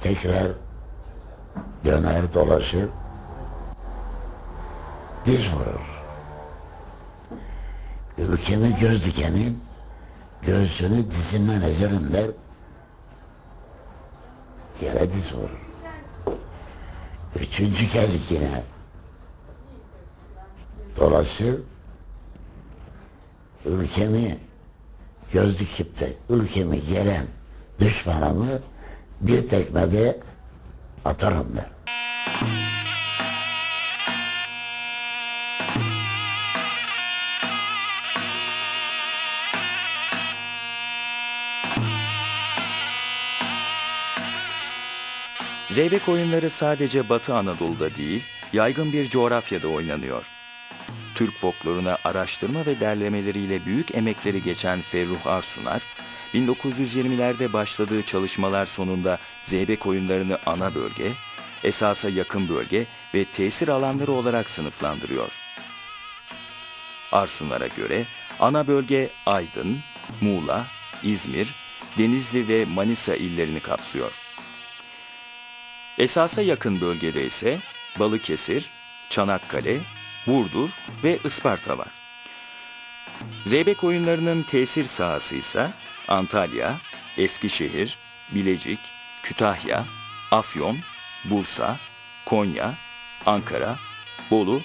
Tekrar döner dolaşır. Diz vurur. Ülkemin göz dikenin göğsünü dizimden ezerim der. Yere diz vurur. Üçüncü kez yine dolaşır. Ülkemi göz dikip de ülkemi gelen düşmanımı bir tekmede atarım der. Zeybek oyunları sadece Batı Anadolu'da değil, yaygın bir coğrafyada oynanıyor. Türk folkloruna araştırma ve derlemeleriyle büyük emekleri geçen Ferruh Arsunar, 1920'lerde başladığı çalışmalar sonunda Zeybek oyunlarını ana bölge, esasa yakın bölge ve tesir alanları olarak sınıflandırıyor. Arsunar'a göre ana bölge Aydın, Muğla, İzmir, Denizli ve Manisa illerini kapsıyor. Esasa yakın bölgede ise Balıkesir, Çanakkale, Burdur ve Isparta var. Zeybek oyunlarının tesir sahası ise Antalya, Eskişehir, Bilecik, Kütahya, Afyon, Bursa, Konya, Ankara, Bolu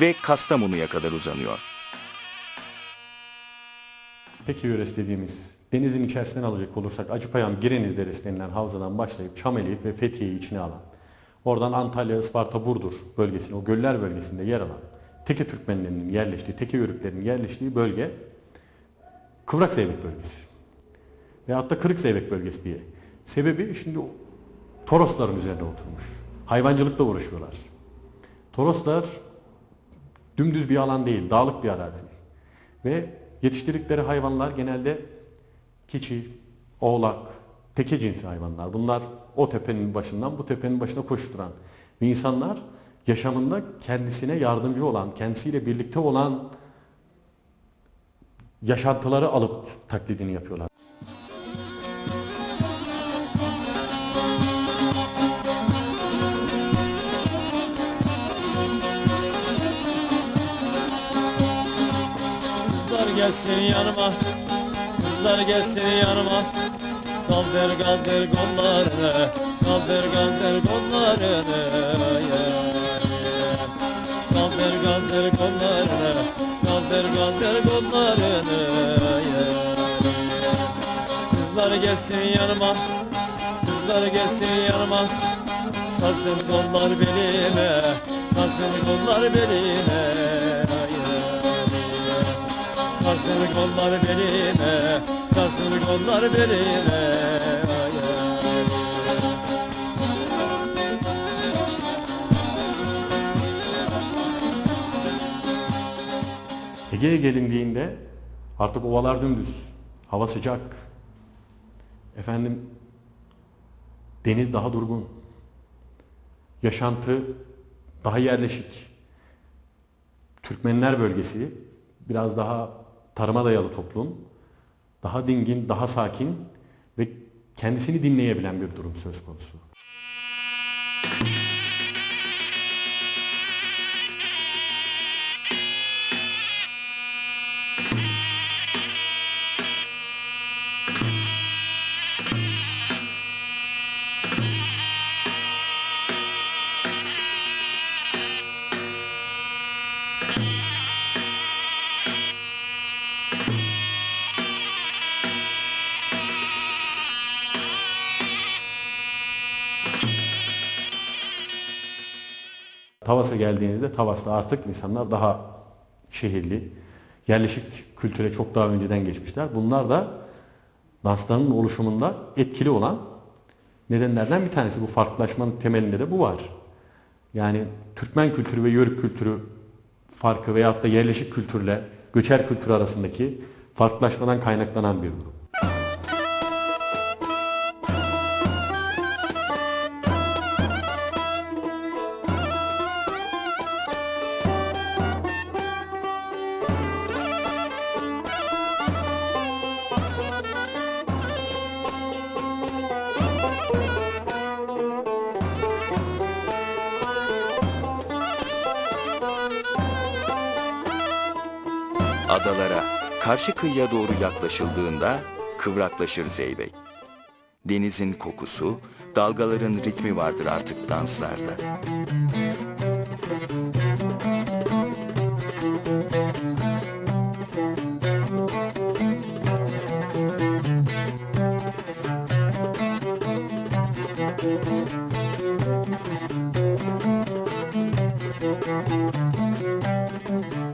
ve Kastamonu'ya kadar uzanıyor. Teke yöresi dediğimiz denizin içerisinden alacak olursak Acıpayam Gireniz Deresi denilen havzadan başlayıp Çameli ve Fethiye'yi içine alan, oradan Antalya, Isparta, Burdur bölgesine, o göller bölgesinde yer alan Teke Türkmenlerinin yerleştiği, Teke Yörüklerinin yerleştiği bölge Kıvrak Zeybek bölgesi. Veyahut da Kırık Zeybek bölgesi diye. Sebebi şimdi Torosların üzerine oturmuş. Hayvancılıkla uğraşıyorlar. Toroslar dümdüz bir alan değil, dağlık bir arazi. Ve yetiştirdikleri hayvanlar genelde keçi, oğlak, teke cinsi hayvanlar. Bunlar o tepenin başından bu tepenin başına koşturan ve insanlar yaşamında kendisine yardımcı olan, kendisiyle birlikte olan yaşantıları alıp taklidini yapıyorlar. Kızlar gelsin yanıma Kızlar gelsin yanıma Kaldır kaldır kollarını Kaldır kaldır kollarını Kaldır kaldır kollarını Kaldır kaldır kollarını Kızlar gelsin yanıma Kızlar gelsin yanıma. Sarsın kollar belime Sarsın kollar belime Sarsın kollar belime Sarsın kollar belime Ege'ye gelindiğinde artık ovalar dümdüz, hava sıcak. Efendim deniz daha durgun. Yaşantı daha yerleşik. Türkmenler bölgesi biraz daha tarıma dayalı toplum. Daha dingin, daha sakin ve kendisini dinleyebilen bir durum söz konusu. Tavas'a geldiğinizde Tavas'ta artık insanlar daha şehirli, yerleşik kültüre çok daha önceden geçmişler. Bunlar da dansların oluşumunda etkili olan nedenlerden bir tanesi. Bu farklılaşmanın temelinde de bu var. Yani Türkmen kültürü ve Yörük kültürü farkı veyahut da yerleşik kültürle göçer kültür arasındaki farklılaşmadan kaynaklanan bir durum. Adalara, karşı kıyıya doğru yaklaşıldığında kıvraklaşır zeybek. Denizin kokusu, dalgaların ritmi vardır artık danslarda.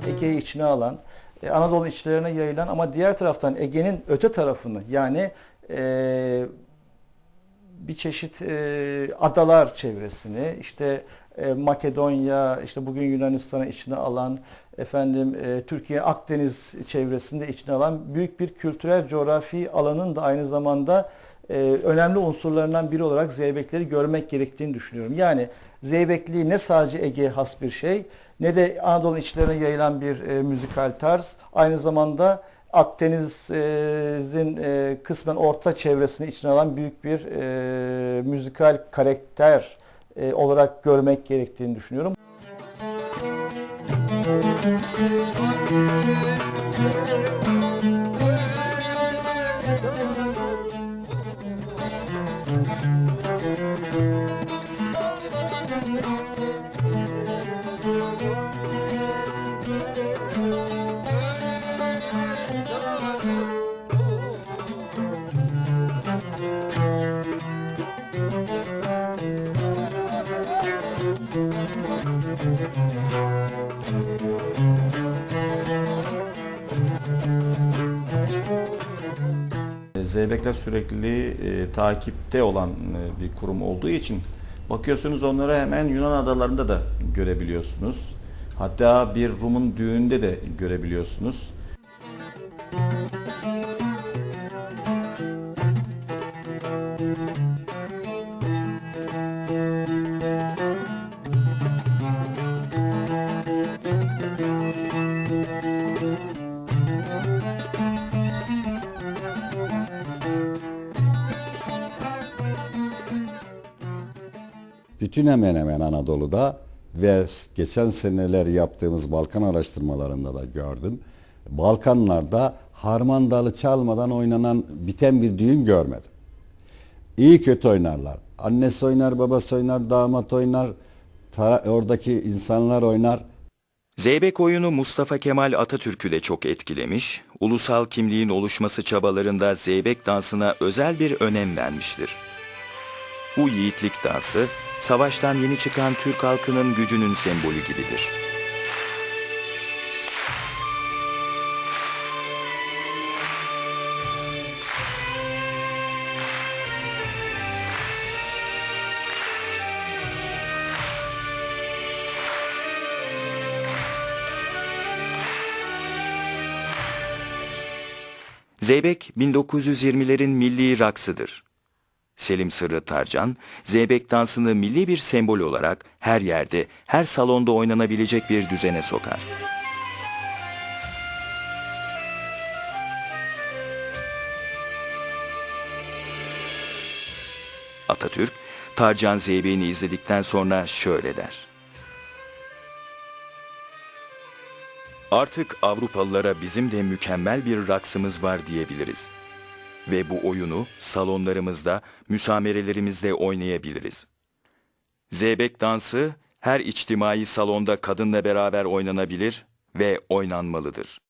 Ege'yi içine alan, e, Anadolu içlerine yayılan ama diğer taraftan Ege'nin öte tarafını yani e, bir çeşit e, adalar çevresini işte e, Makedonya, işte bugün Yunanistan'ı içine alan, efendim e, Türkiye Akdeniz çevresinde içine alan büyük bir kültürel coğrafi alanın da aynı zamanda e, önemli unsurlarından biri olarak Zeybekleri görmek gerektiğini düşünüyorum. Yani Zeybekliği ne sadece Ege'ye has bir şey ne de Anadolu içlerine yayılan bir e, müzikal tarz. Aynı zamanda Akdeniz'in e, kısmen orta çevresini içine alan büyük bir e, müzikal karakter e, olarak görmek gerektiğini düşünüyorum. Zeybekler sürekli e, takipte olan e, bir kurum olduğu için bakıyorsunuz onları hemen Yunan adalarında da görebiliyorsunuz. Hatta bir Rum'un düğünde de görebiliyorsunuz. Bütün hemen hemen Anadolu'da ve geçen seneler yaptığımız Balkan araştırmalarında da gördüm. Balkanlarda harman dalı çalmadan oynanan biten bir düğün görmedim. İyi kötü oynarlar. Annesi oynar, babası oynar, damat oynar, oradaki insanlar oynar. Zeybek oyunu Mustafa Kemal Atatürk'ü de çok etkilemiş, ulusal kimliğin oluşması çabalarında Zeybek dansına özel bir önem vermiştir. Bu yiğitlik dansı, savaştan yeni çıkan Türk halkının gücünün sembolü gibidir. Zeybek 1920'lerin milli raksıdır. Selim Sırrı Tarcan, Zeybek dansını milli bir sembol olarak her yerde, her salonda oynanabilecek bir düzene sokar. Atatürk, Tarcan Zeybek'ini izledikten sonra şöyle der. Artık Avrupalılara bizim de mükemmel bir raksımız var diyebiliriz. Ve bu oyunu salonlarımızda, müsamerelerimizde oynayabiliriz. Zeybek dansı her içtimai salonda kadınla beraber oynanabilir ve oynanmalıdır.